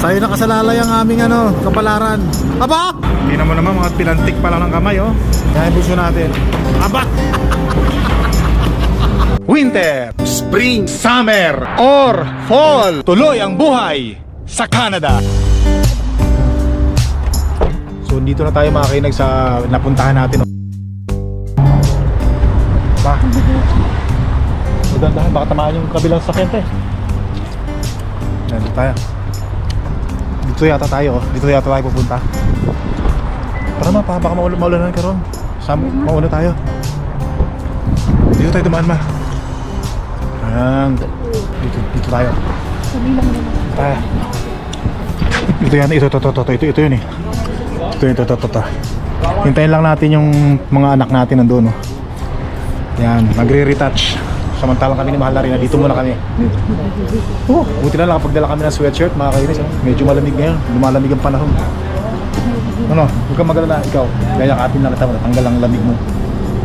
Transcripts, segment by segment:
Sa'yo nakasalalay ang aming ano, kapalaran. Aba! Tingnan mo naman mga pinantik pa lang ng kamay oh. Kaya buso natin. Aba! Winter, Spring, Summer, or Fall. Tuloy ang buhay sa Canada. So dito na tayo makakinag sa napuntahan natin. Ba? Maganda, baka tamaan yung kabilang sakyan te. Nandito tayo. Dito yata tayo, oh. dito yata tayo pupunta. Tara ma, pa, baka maul maulanan ka ron. Sam, mauna tayo. Dito tayo dumaan ma. Ayan. Dito, dito tayo. Tayo. Ito yan, ito, ito, ito, ito, ito, ito yun eh. Ito, ito, ito, ito, ito. Hintayin lang natin yung mga anak natin nandun, oh. Yan, magre-retouch. Samantalang kami ni Mahal na rin, dito muna kami. Oh, buti na lang kapag kami ng sweatshirt, mga kainis. oh. Medyo malamig ngayon, lumalamig ang panahon. Ano, huwag kang magalala, ikaw. Gayakapin lang kita, tanggal ang lamig mo.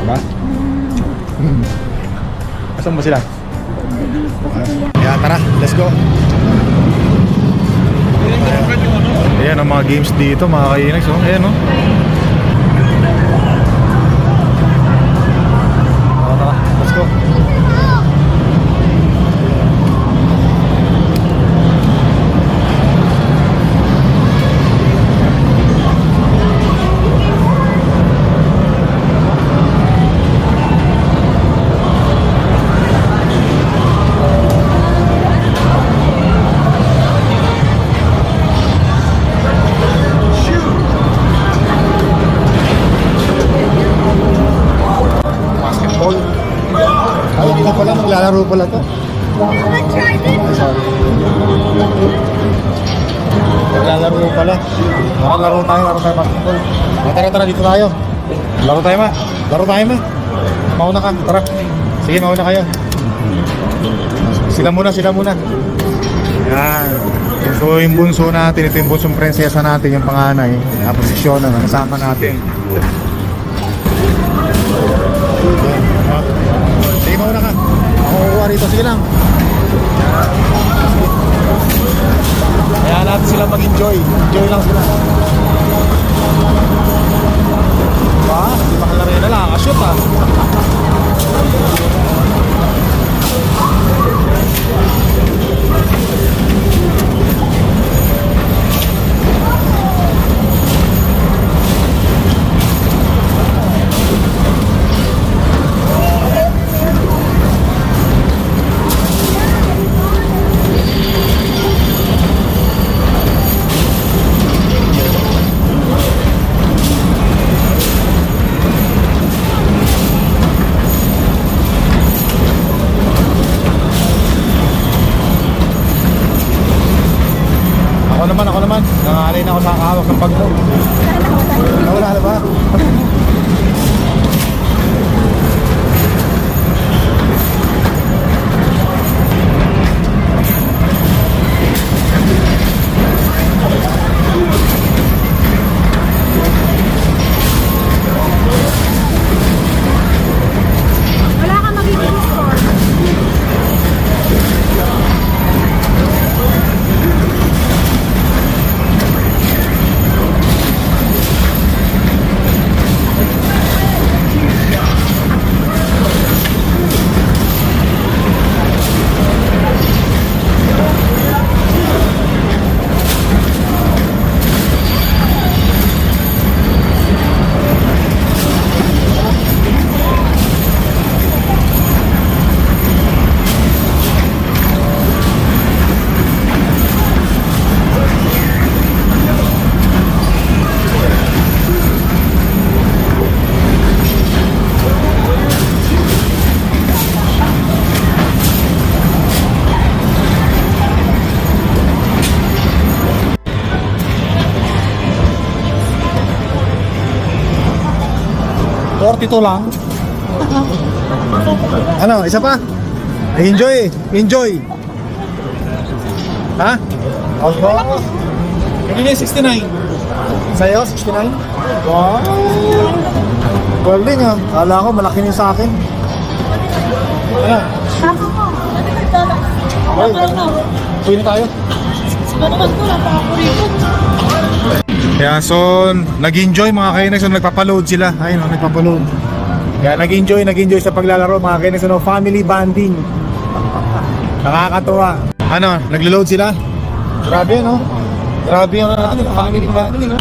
Diba? Asan ba sila? Kaya tara, let's go. Ayan ang mga games dito, mga kainags. Oh. Ayan, oh. Tara, dito tayo. Laro tayo, ma. Laro tayo, ma. Mauna ka, tara. Sige, mauna kayo. Sila muna, sila muna. Yan. So, yung bunso natin, ito yung bunsong prinsesa natin, yung panganay. Naposisyon na, nasama natin. Sige, mauna ka. Ako kukuha rito. Sige lang. Kaya natin sila mag-enjoy. Enjoy lang sila. Ba? Di ba kalaro na lang? Shoot ah. 42 lang. Ano, isa pa? Enjoy, enjoy. Ha? Opo. Kaya niya 69. Sa'yo, 69? Wow. Well din. Ah. Kala ko malaki niya sa akin. Ano? Pwede tayo. Siguro mas kulang pa ako rito. Kaya so, nag-enjoy mga kainex, so nagpapaload sila. Ayun, oh, nagpapaload. Kaya nag-enjoy, nag-enjoy sa paglalaro mga kainex, no, family bonding. Nakakatuwa. Ano, naglo-load sila? Grabe, no? Grabe yung ano, family bonding, no?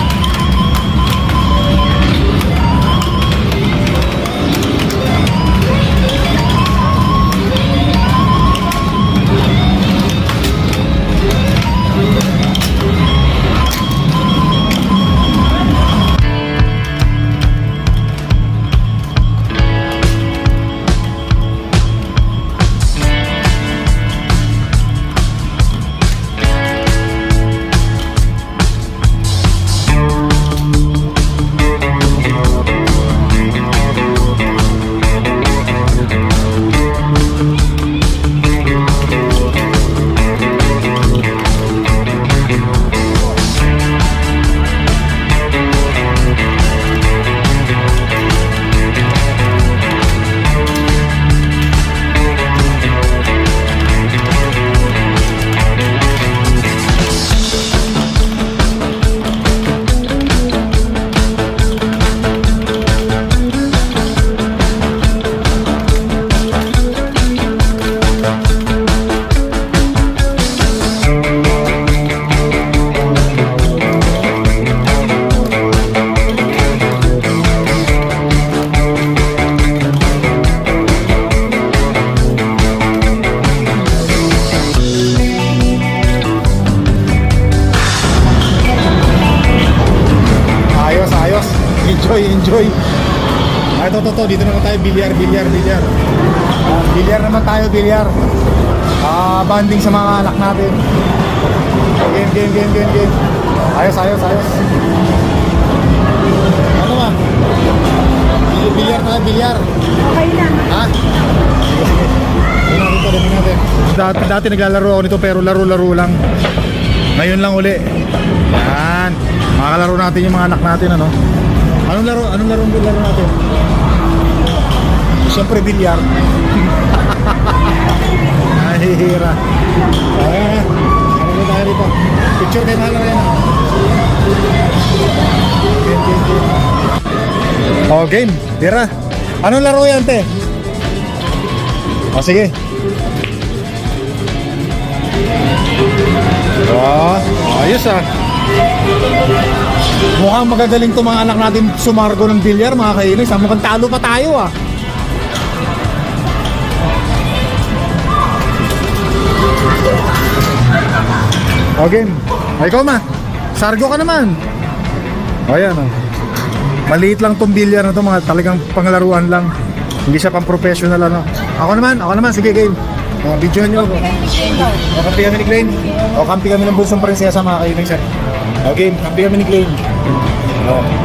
Enjoy, enjoy. Ay, to, to, to. Dito naman tayo. Bilyar, bilyar, bilyar. Ah, bilyar naman tayo, bilyar. Ah, banding sa mga anak natin. Game, game, game, game, game. Ayos, ayos, ayos. Ano ba? Bil- Bilyar tayo, bilyar. Okay na. Ha? Sige, sige. Natin. Dati, dati naglalaro ako nito pero laro-laro lang. Ngayon lang uli. Yan. Makakalaro natin yung mga anak natin ano. Anong laro? Anong laro ang laro natin? Siyempre bilyar. Nahihira. Ayan. Ano ba tayo? Picture kay Mahal Arena. Game, game, game. Oh, game. Tira. Anong laro yan, te? O, sige. Ah, ayos ah. Mukhang magagaling to mga anak natin sumargo ng bilyar mga kainis. Ah, mukhang talo pa tayo ah. Okay. Ay, ikaw ma. Sargo ka naman. O oh. Maliit lang tong bilyar na to mga talagang panglaruan lang. Hindi siya pang professional ano. Ako naman, ako naman. Sige game. O, video nyo. O, kampi kami ni Glenn. O, kampi kami ng bulsong prinsesa mga kainis. sir. O, game. Kampi kami ni Glenn. O.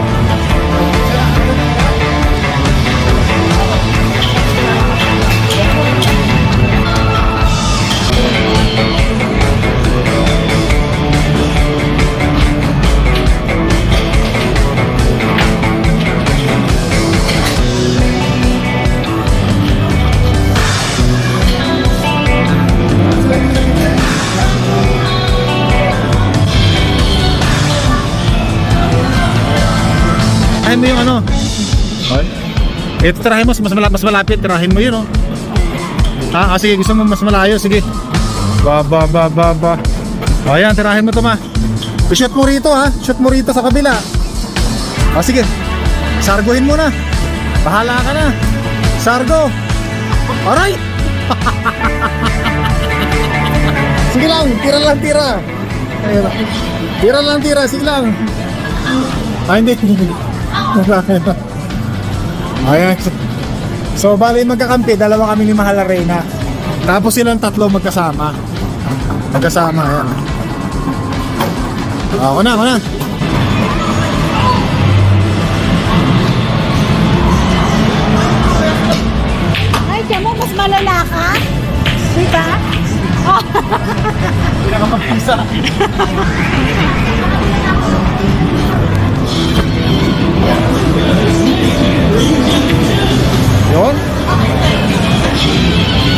mo yung ano. Okay. Ito tirahin mo, mas, malapit, mas malapit. Tirahin mo yun, oh. Ha? Ah, sige, gusto mo mas malayo. Sige. Ba, ba, ba, ba, ba. O, yan, tirahin mo to, ma. Shoot mo rito, ha? Shoot mo rito sa kabila. O, sige. Sarguhin mo na. Bahala ka na. Sargo. Alright. sige lang, tira lang, tira. Ayun. Tira lang, tira. Sige lang. Ah, hindi. Ayan. So, bali magkakampi, dalawa kami ni Mahal Arena. Tapos silang tatlo magkasama. Magkasama, ayan. Ako na, ako na. Ay, tiyan mo, mas malala ka? Diba? Pinakamagpisa. Yun.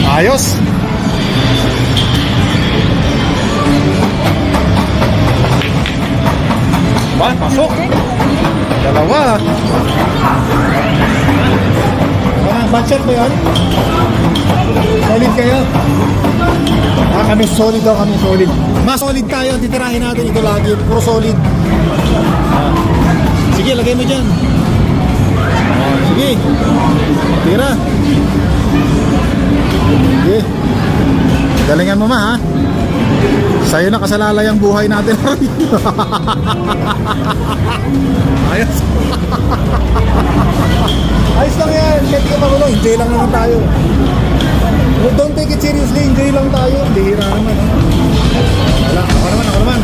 Ayos. Ba, pasok. Dalawa. Ah, budget ba yun? Solid kayo? Ah, kami solid daw, kami solid. Mas solid tayo, titirahin natin ito lagi. Puro solid. Ah. Sige, lagay mo dyan. Sige. Tira. Sige. Galingan mo ma ha. Sa'yo na kasalalay ang buhay natin. Ayos. Ayos lang yan. Kahit di ka magulo, enjoy lang naman tayo. Don't take it seriously. Enjoy lang tayo. Bihira naman. Wala. Ako naman, ako naman.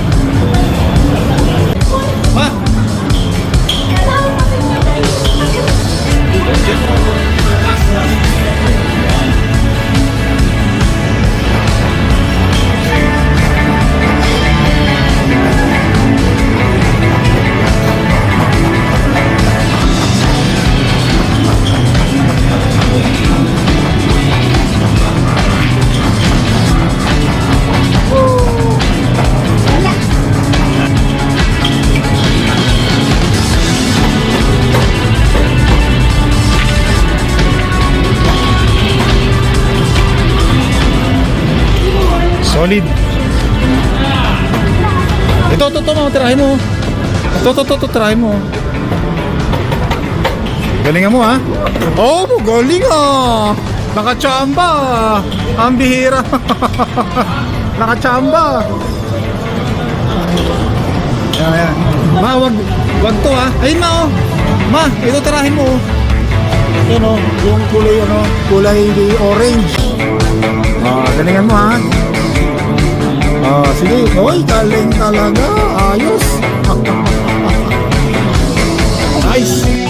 Solid. Ito, ito, ito, mga tirahin mo. Ito, ito, ito, ito, tirahin mo. Galingan mo, ha? Oh, galing, ah. Nakachamba. Ang bihira. Nakachamba. Yan, yan. Ma, wag, wag to, ha? Ayun, ma, oh. Ma, ito tirahin mo, oh. Oh. Yung kulay, ano, kulay orange. Ah, galingan mo, ha? Ah, sige. Hoy, galing talaga. Ayos. nice.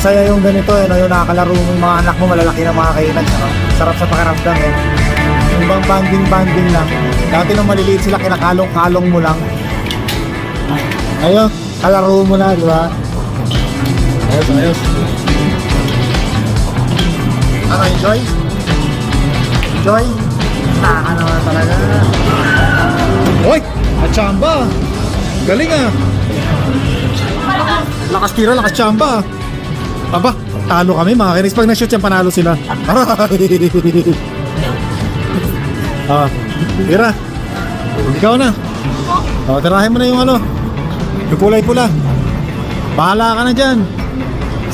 Masaya yung ganito, eh, no? yung nakakalaro mo yung mga anak mo, malalaki na mga kainan. No? Sarap sa pakiramdam eh. Yung bang banding-banding lang. Dati nung maliliit sila, kinakalong-kalong mo lang. Ayun, kalaro mo na, di ba? Ayos, ayos. Ano, enjoy? Enjoy? Taka naman talaga. Hoy! Achamba! Galing ah! Lakas tira, lakas chamba. Aba, talo kami mga kinis. Pag na-shoot yan, panalo sila. ah, tira. Ikaw na. Oh, tirahin mo na yung ano. Yung kulay pula. Bahala ka na dyan.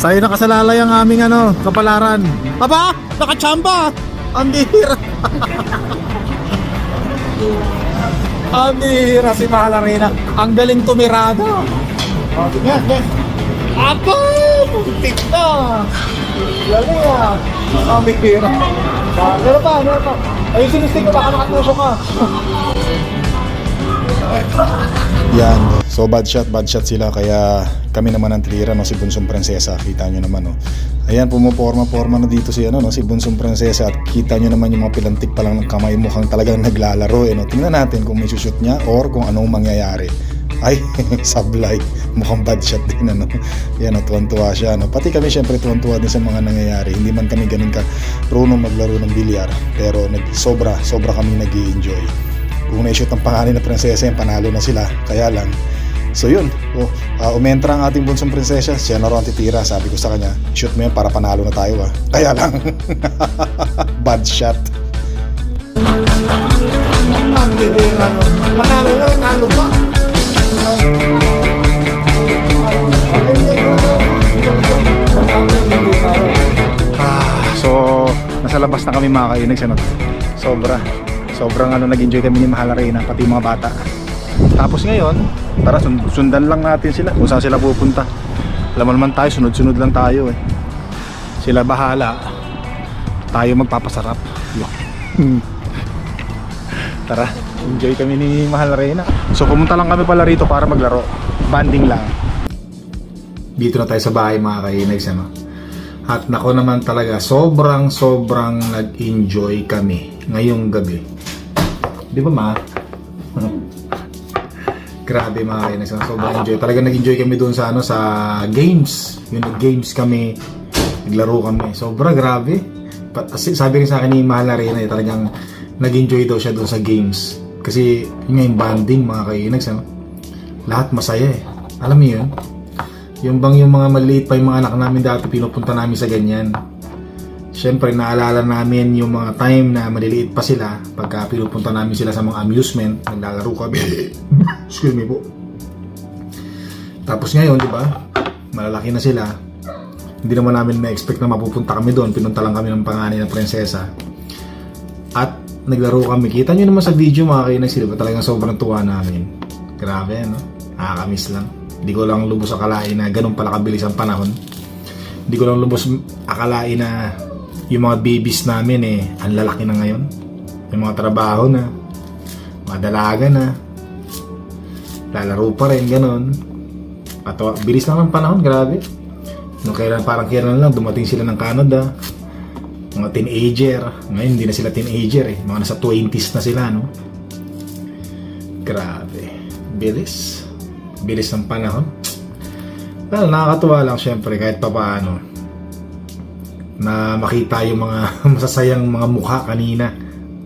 Sa'yo na kasalalay ang aming ano, kapalaran. Aba, nakachamba. Ang bihira. ang bihira si Mahalarina. Ang galing tumirada. Oh, sige, sige. Apo! Putik na! Galing ah! Ang bihira. Ah, meron pa, meron pa. Ayun, sinistig ko, baka nakatusok ka. Yan. So bad shot, bad shot sila kaya kami naman ang titira no si Bunsong Prinsesa. Kita nyo naman no. Ayan pumoporma-porma na dito si ano no si Bunsong Prinsesa at kita nyo naman yung mga pilantik pa lang ng kamay mukhang talagang naglalaro eh no. Tingnan natin kung may shoot niya or kung anong mangyayari. Ay, sablay. Mukhang bad shot din ano. Yan no, tuwan-tuwa siya no. Pati kami syempre tuwan-tuwa din sa mga nangyayari. Hindi man kami ganun ka runong maglaro ng bilyar pero nag sobra, sobra kami nag enjoy kung na-shoot ang pangalan na prinsesa yung panalo na sila kaya lang so yun o, uh, umentra ang ating bunsong prinsesa siya na ang titira sabi ko sa kanya shoot mo yan para panalo na tayo ah kaya lang bad shot panalo na panalo pa nasa labas na kami mga kainags ano sobra. Sobrang ano nag-enjoy kami ni Mahal Arena pati mga bata. Tapos ngayon tara sun- sundan lang natin sila kung saan sila pupunta. Alam mo naman tayo sunod-sunod lang tayo eh. Sila bahala. Tayo magpapasarap. Yun. tara enjoy kami ni Mahal Arena. So pumunta lang kami pala rito para maglaro. Banding lang. Dito na tayo sa bahay mga kainags ano. At nako naman talaga, sobrang sobrang nag-enjoy kami ngayong gabi. Di ba ma? Grabe mga kainags, ano, sobrang enjoy. Talaga nag-enjoy kami doon sa ano sa games. Yung nag-games kami, naglaro kami. Sobra grabe. Kasi Sabi rin sa akin ni Mahal Arena, eh, talagang nag-enjoy daw siya doon sa games. Kasi yung banding mga kainags, ano? lahat masaya eh. Alam mo yun? Yung bang yung mga maliit pa yung mga anak namin dati pinupunta namin sa ganyan. Siyempre naalala namin yung mga time na maliliit pa sila pagka pinupunta namin sila sa mga amusement, naglalaro kami. Excuse me po. Tapos ngayon, di ba? Malalaki na sila. Hindi naman namin na-expect na mapupunta kami doon. Pinunta lang kami ng panganay ng prinsesa. At naglaro kami. Kita nyo naman sa video mga kainan sila. Talagang sobrang tuwa namin. Grabe, no? Nakakamiss lang. Hindi ko lang lubos akalain na ganun pala kabilis ang panahon. Hindi ko lang lubos akalain na yung mga babies namin eh, ang lalaki na ngayon. Yung mga trabaho na, mga dalaga na, lalaro pa rin, ganun. At bilis lang ng panahon, grabe. Nung kailan, parang kailan lang, dumating sila ng Canada. Mga teenager. Ngayon, hindi na sila teenager eh. Mga nasa 20s na sila, no? Grabe. Bilis. Bilis ng panahon. Well, nakakatuwa lang syempre kahit pa paano na makita yung mga masasayang mga mukha kanina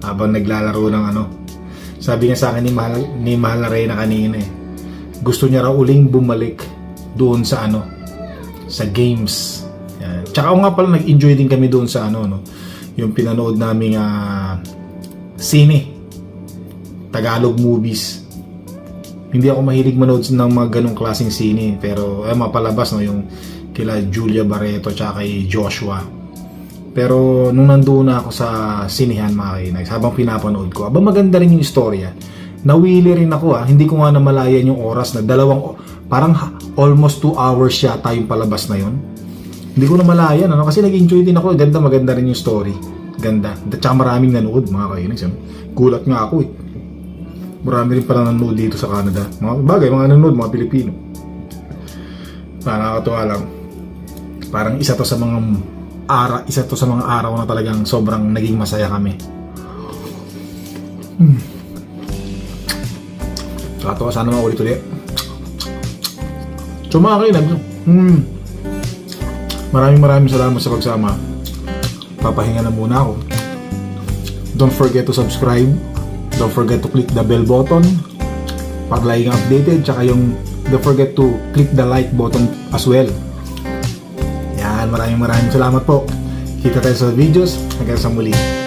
habang naglalaro ng ano. Sabi niya sa akin ni Mahal, ni Mahal Arena kanina eh. Gusto niya raw uling bumalik doon sa ano sa games. Yan. Tsaka nga pala nag-enjoy din kami doon sa ano no. Yung pinanood naming ah, sine. Tagalog movies hindi ako mahilig manood ng mga ganong klaseng sine pero ay mapalabas no yung kila Julia Barreto tsaka kay Joshua. Pero nung nandoon na ako sa sinihan mga kainags habang pinapanood ko aba maganda rin yung istorya. Nawili rin ako ah. Hindi ko nga namalayan yung oras na dalawang parang almost 2 hours yata yung palabas na yon hindi ko namalayan ano kasi nag-enjoy din ako. Ganda maganda rin yung story. Ganda. Tsaka maraming nanood mga kainags gulat nga ako eh Marami rin pala nanonood dito sa Canada. Mga bagay, mga nanonood, mga Pilipino. Nakakatuwa lang. Parang isa to sa mga ara, isa to sa mga araw na talagang sobrang naging masaya kami. Hmm. Nakakatuwa, sana maulit ulit. So mga kainag, hmm. maraming maraming salamat sa pagsama. Papahinga na muna ako. Don't forget to subscribe. Don't forget to click the bell button para lagi kang updated. Tsaka yung don't forget to click the like button as well. Yan, maraming maraming salamat po. Kita tayo sa videos. Hanggang sa muli.